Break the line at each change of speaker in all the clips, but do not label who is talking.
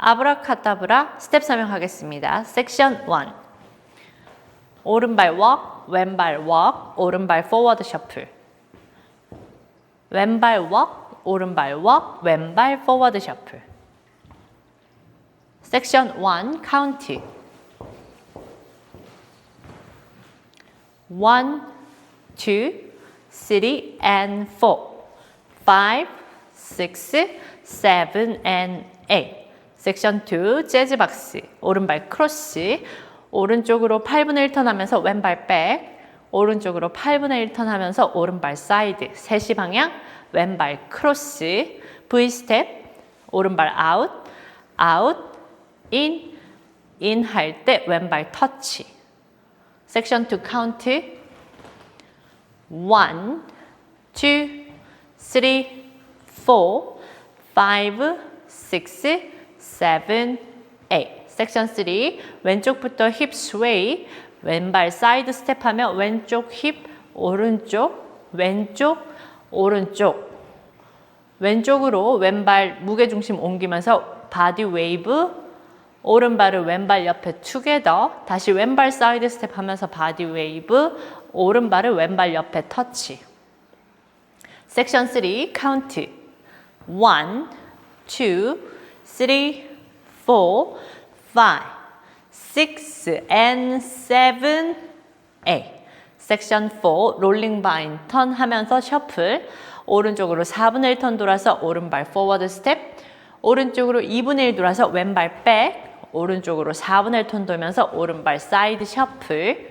아브라카다브라 스텝 설명하겠습니다. 섹션 1. 오른발 walk, 왼발 walk, 오른발 forward shuffle. 왼발 walk, 오른발 walk, 왼발 forward shuffle. 섹션 1 카운트. 1 2 3 and 4 5 6 7 and 8 섹션 2 재즈 박스. 오른발 크로스. 오른쪽으로 8분의 1 턴 하면서 왼발 백 오른쪽으로 8분의 1 턴 하면서 오른발 사이드 3시 방향 왼발 크로스. V 스텝 오른발 아웃 아웃 인 인 할 때 왼발 터치 섹션 2 카운트 1 2 3 4 5 6 7 8 섹션 3 왼쪽부터 힙 스웨이 왼발 사이드 스텝 하면 왼쪽 힙 오른쪽 왼쪽 오른쪽. 왼쪽으로 왼발 무게 중심 옮기면서 바디 웨이브 오른발을 왼발 옆에 투게더 다시 왼발 사이드 스텝 하면서 바디 웨이브 오른발을 왼발 옆에 터치 섹션 3 카운트 1 2 3 4 5 6 and 7 8 섹션 4 롤링 바인 턴 하면서 셔플 오른쪽으로 4분의 1 턴 돌아서 오른발 포워드 스텝 오른쪽으로 2분의 1 돌아서 왼발 백 오른쪽으로 4분의 1 턴 돌면서 오른발 사이드 셔플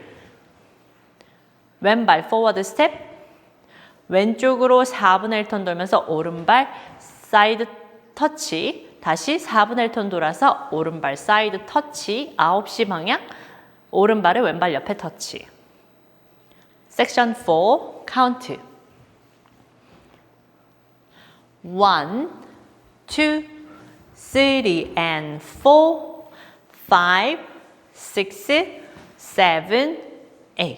왼발 포워드 스텝 왼쪽으로 4분의 1 턴 돌면서 오른발 사이드 터치 다시 4분의 1턴 돌아서 오른발 사이드 터치 9시 방향 오른발을 왼발 옆에 터치. 섹션 4 카운트. 1 2 3 and 4 5 6 7 8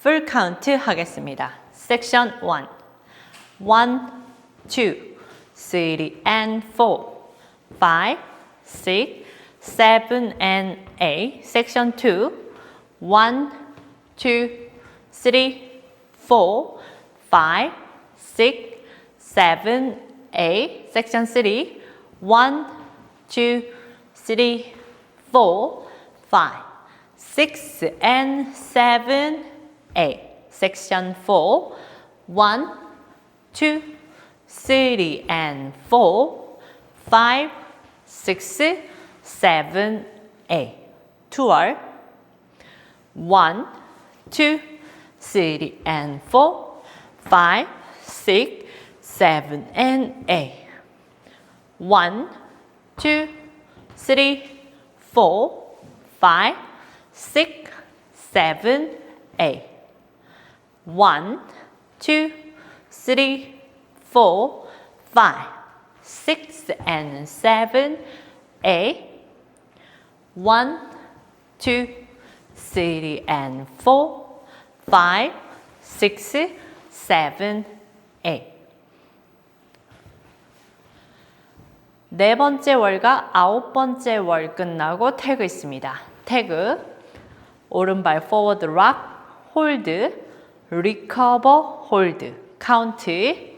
풀 카운트 하겠습니다. 섹션 1 1 2 3 and 4 5 6 7 and 8 섹션 2 1 2 3 4 5 6 7 8 섹션 3 1 2 3 4 5 6 and 7 8 section 4 1 2 3 and 4 5 6 7 8 2월 1 2 3 and 4 5 6 7 and 8 1 2 3 4 5 6 7 8 1 2 3 4 5 6 and 7 8 1 2 3 and 4 5 6 7 8네 번째 월과 아홉 번째 월 끝나고 태그 있습니다. 태그 오른발 forward rock, hold, recover, hold, count